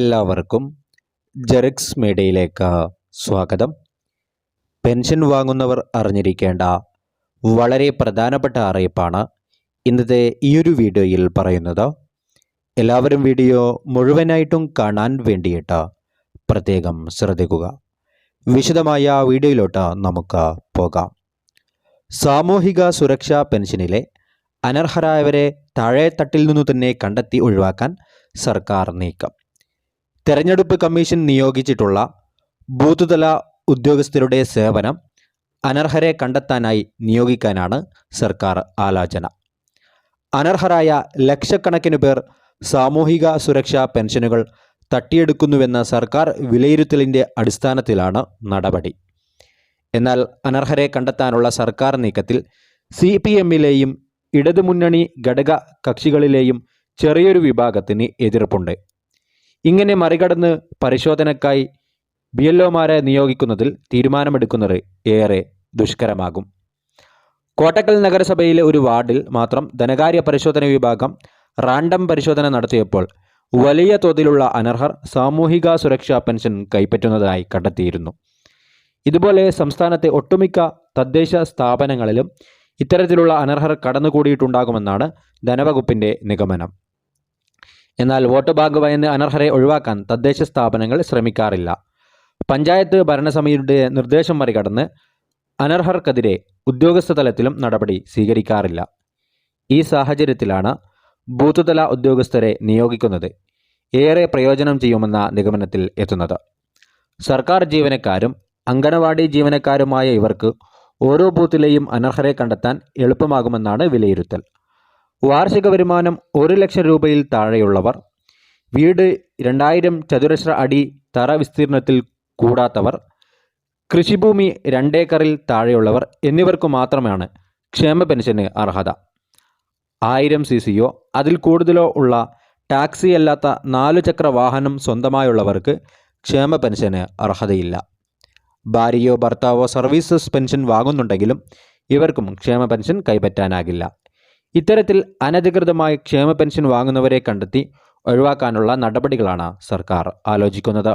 എല്ലാവർക്കും ജെറിക്സ് മീഡിയയിലേക്ക് സ്വാഗതം. പെൻഷൻ വാങ്ങുന്നവർ അറിഞ്ഞിരിക്കേണ്ട വളരെ പ്രധാനപ്പെട്ട അറിയിപ്പാണ് ഇന്നത്തെ ഈയൊരു വീഡിയോയിൽ പറയുന്നത്. എല്ലാവരും വീഡിയോ മുഴുവനായിട്ടും കാണാൻ വേണ്ടിയിട്ട് പ്രത്യേകം ശ്രദ്ധിക്കുക. വിശദമായ വീഡിയോയിലോട്ട് നമുക്ക് പോകാം. സാമൂഹിക സുരക്ഷാ പെൻഷനിലെ അനർഹരായവരെ താഴെത്തട്ടിൽ നിന്നു തന്നെ കണ്ടെത്തി ഒഴിവാക്കാൻ സർക്കാർ നീക്കം. തെരഞ്ഞെടുപ്പ് കമ്മീഷൻ നിയോഗിച്ചിട്ടുള്ള ബൂത്ത് തല ഉദ്യോഗസ്ഥരുടെ സേവനം അനർഹരെ കണ്ടെത്താനായി നിയോഗിക്കാനാണ് സർക്കാർ ആലോചന. അനർഹരായ ലക്ഷക്കണക്കിന് പേർ സാമൂഹിക സുരക്ഷാ പെൻഷനുകൾ തട്ടിയെടുക്കുന്നുവെന്ന സർക്കാർ വിലയിരുത്തലിന്റെ അടിസ്ഥാനത്തിലാണ് നടപടി. എന്നാൽ അനർഹരെ കണ്ടെത്താനുള്ള സർക്കാർ നീക്കത്തിൽ സി പി എമ്മിലെയും ഇടതുമുന്നണി ഘടക കക്ഷികളിലെയും ചെറിയൊരു വിഭാഗത്തിന് എതിർപ്പുണ്ട്. ഇങ്ങനെ മറികടന്ന് പരിശോധനക്കായി ബി എൽ ഒമാരെ നിയോഗിക്കുന്നതിൽ തീരുമാനമെടുക്കുന്നത് ഏറെ ദുഷ്കരമാകും. കോട്ടക്കൽ നഗരസഭയിലെ ഒരു വാർഡിൽ മാത്രം ധനകാര്യ പരിശോധന വിഭാഗം റാൻഡം പരിശോധന നടത്തിയപ്പോൾ വലിയ തോതിലുള്ള അനർഹർ സാമൂഹിക സുരക്ഷാ പെൻഷൻ കൈപ്പറ്റുന്നതായി കണ്ടെത്തിയിരുന്നു. ഇതുപോലെ സംസ്ഥാനത്തെ ഒട്ടുമിക്ക തദ്ദേശ സ്ഥാപനങ്ങളിലും ഇത്തരത്തിലുള്ള അനർഹർ കടന്നുകൂടിയിട്ടുണ്ടാകുമെന്നാണ് ധനവകുപ്പിന്റെ നിഗമനം. എന്നാൽ വോട്ട് ബാങ്ക് ഭയന്ന് അനർഹരെ ഒഴിവാക്കാൻ തദ്ദേശ സ്ഥാപനങ്ങൾ ശ്രമിക്കാറില്ല. പഞ്ചായത്ത് ഭരണസമിതിയുടെ നിർദ്ദേശം മറികടന്ന് അനർഹർക്കെതിരെ ഉദ്യോഗസ്ഥ തലത്തിലും നടപടി സ്വീകരിക്കാറില്ല. ഈ സാഹചര്യത്തിലാണ് ബൂത്തുതല ഉദ്യോഗസ്ഥരെ നിയോഗിക്കുന്നത് ഏറെ പ്രയോജനം ചെയ്യുമെന്ന നിഗമനത്തിൽ എത്തുന്നത്. സർക്കാർ ജീവനക്കാരും അങ്കണവാടി ജീവനക്കാരുമായ ഇവർക്ക് ഓരോ ബൂത്തിലെയും അനർഹരെ കണ്ടെത്താൻ എളുപ്പമാകുമെന്നാണ് വിലയിരുത്തൽ. വാർഷിക വരുമാനം ഒരു ലക്ഷം രൂപയിൽ താഴെയുള്ളവർ വീട് രണ്ടായിരം ചതുരശ്ര അടി തറ വിസ്തീർണത്തിൽ കൂടാത്തവർ കൃഷിഭൂമി രണ്ടേക്കറിൽ താഴെയുള്ളവർ എന്നിവർക്ക് മാത്രമാണ് ക്ഷേമ പെൻഷന് അർഹത. ആയിരം സി സിയോ അതിൽ കൂടുതലോ ഉള്ള ടാക്സി അല്ലാത്ത നാലു ചക്ര വാഹനം സ്വന്തമായുള്ളവർക്ക് ക്ഷേമ പെൻഷന് അർഹതയില്ല. ഭാര്യയോ ഭർത്താവോ സർവീസസ് പെൻഷൻ വാങ്ങുന്നുണ്ടെങ്കിലും ഇവർക്കും ക്ഷേമ പെൻഷൻ കൈപ്പറ്റാനാകില്ല. ഇത്തരത്തിൽ അനധികൃതമായി ക്ഷേമ പെൻഷൻ വാങ്ങുന്നവരെ കണ്ടെത്തി ഒഴിവാക്കാനുള്ള നടപടികളാണ് സർക്കാർ ആലോചിക്കുന്നത്.